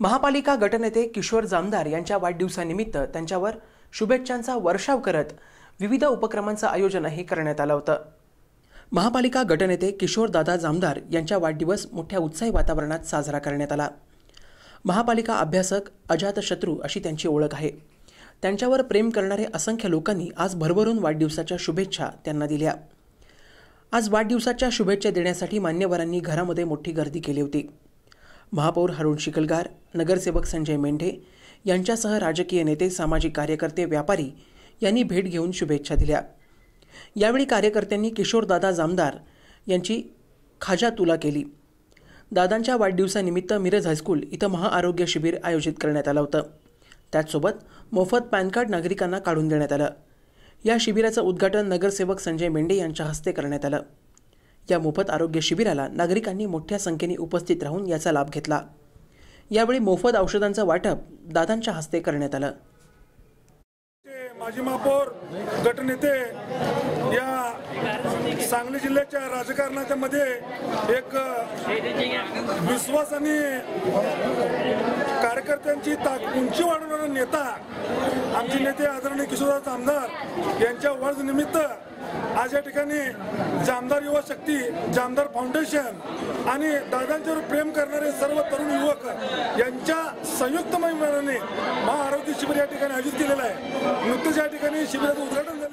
महापालिका गटनेते किशोर जामदार यांच्या वाढदिवसानिमित्त त्यांच्यावर शुभेच्छांचा वर्षाव करत विविध उपक्रमांचं आयोजनही करण्यात आलं होतं. महापालिका गटनेते किशोरदादा जामदार यांच्या वाढदिवस मोठ्या उत्साही वातावरणात साजरा करण्यात आला. महापालिका अभ्यासक अजातशत्रू अशी त्यांची ओळख आहे. त्यांच्यावर प्रेम करणारे असंख्य लोकांनी आज भरभरून वाढदिवसाच्या शुभेच्छा त्यांना दिल्या. आज वाढदिवसाच्या शुभेच्छा देण्यासाठी मान्यवरांनी घरामध्ये मोठी गर्दी केली होती. महापौर हरुण शिकलगार नगरसेवक संजय मेंढे यांच्यासह राजकीय नेते सामाजिक कार्यकर्ते व्यापारी यांनी भेट घेऊन शुभेच्छा दिल्या. यावेळी कार्यकर्त्यांनी किशोरदादा जामदार यांची खाजा तुला केली. दादांच्या वाढदिवसानिमित्त मिरज हायस्कूल इथं महाआरोग्य शिबिर आयोजित करण्यात आलं होतं. त्याचसोबत मोफत पॅन कार्ड नागरिकांना काढून देण्यात आलं. या शिबिराचं उद्घाटन नगरसेवक संजय मेंढे यांच्या हस्ते करण्यात आलं. या मोफत आरोग्य शिबिराला नागरिकांनी मोठ्या संख्येने उपस्थित राहून याचा लाभ घेतला. यावेळी मोफत औषधांचं वाटप दादांच्या हस्ते करण्यात आलं. ते माजी महापौर गटनेते या सांगली जिल्ह्याच्या राजकारणाच्या मध्ये एक विश्वास आणि कार्यकर्त्यांची ताक उंची वाढवणारा नेता आमचे नेते आदरणीय किशोरदास आमदार यांच्या वर्षनिमित्त आज या ठिकाणी जामदार युवा शक्ती जामदार फाउंडेशन आणि दादांच्यावर प्रेम करणारे सर्व तरुण युवक यांच्या संयुक्त महिमानाने महाआरोग्य शिबिर या ठिकाणी आयोजित केलेलं आहे. नुकतंच या ठिकाणी शिबिराचं उद्घाटन झालं.